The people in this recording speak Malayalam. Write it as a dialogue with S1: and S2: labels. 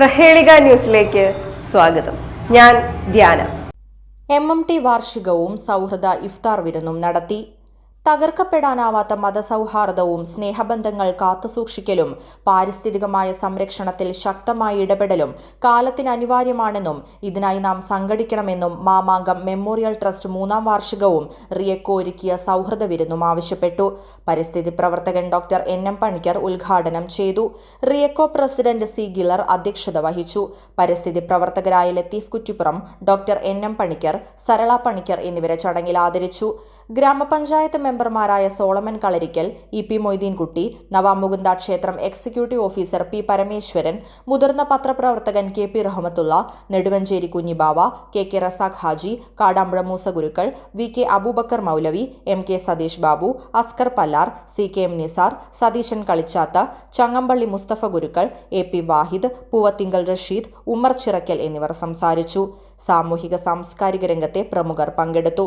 S1: പ്രഹേളിക ന്യൂസിലേക്ക് സ്വാഗതം. ഞാൻ ധ്യാന.
S2: എം എം ടി വാർഷികവും സൗഹൃദ ഇഫ്താർ വിരുന്നും നടത്തി തകർക്കപ്പെടാനാവാത്ത മതസൗഹാർദ്ദവും സ്നേഹബന്ധങ്ങൾ കാത്തുസൂക്ഷിക്കലും പാരിസ്ഥിതികമായ സംരക്ഷണത്തിൽ ശക്തമായ ഇടപെടലും കാലത്തിന് അനിവാര്യമാണെന്നും ഇതിനായി നാം സംഘടിക്കണമെന്നും മാമാങ്കം മെമ്മോറിയൽ ട്രസ്റ്റ് മൂന്നാം വാർഷികവും റിയക്കോ ഒരുക്കിയ സൗഹൃദ വിരുന്നും ആവശ്യപ്പെട്ടു. പരിസ്ഥിതി പ്രവർത്തകൻ ഡോക്ടർ എൻ. എം. പണിക്കർ ഉദ്ഘാടനം ചെയ്തു. റിയക്കോ പ്രസിഡന്റ് സി. ഗിലർ അധ്യക്ഷത വഹിച്ചു. പരിസ്ഥിതി പ്രവർത്തകരായ Latheef Kuttippuram doctor N. M. Panicker Sarala Panicker എന്നിവരെ ചടങ്ങിൽ ആദരിച്ചു. ഗ്രാമപഞ്ചായത്ത് മെമ്പർമാരായ Solomon Kalarikkal E P Moideenkutty Navamukunda ക്ഷേത്രം എക്സിക്യൂട്ടീവ് ഓഫീസർ പി പരമേശ്വരൻ മുതിർന്ന പത്രപ്രവർത്തകൻ K P Rahmathulla Neduvanchery Kunhibava K K Razak Haji Kadampuzha Moosa Gurukkal V K Aboobacker Moulavi M K Satheesh Babu Askar Pallar C K M Nisar Satheesan Kalichatha Changampally Musthafa Gurukkal A P Vahid Poovathinkal Rasheed Ummer Chirakkal എന്നിവർ സംസാരിച്ചു. സാമൂഹിക സാംസ്കാരിക രംഗത്തെ പ്രമുഖർ പങ്കെടുത്തു.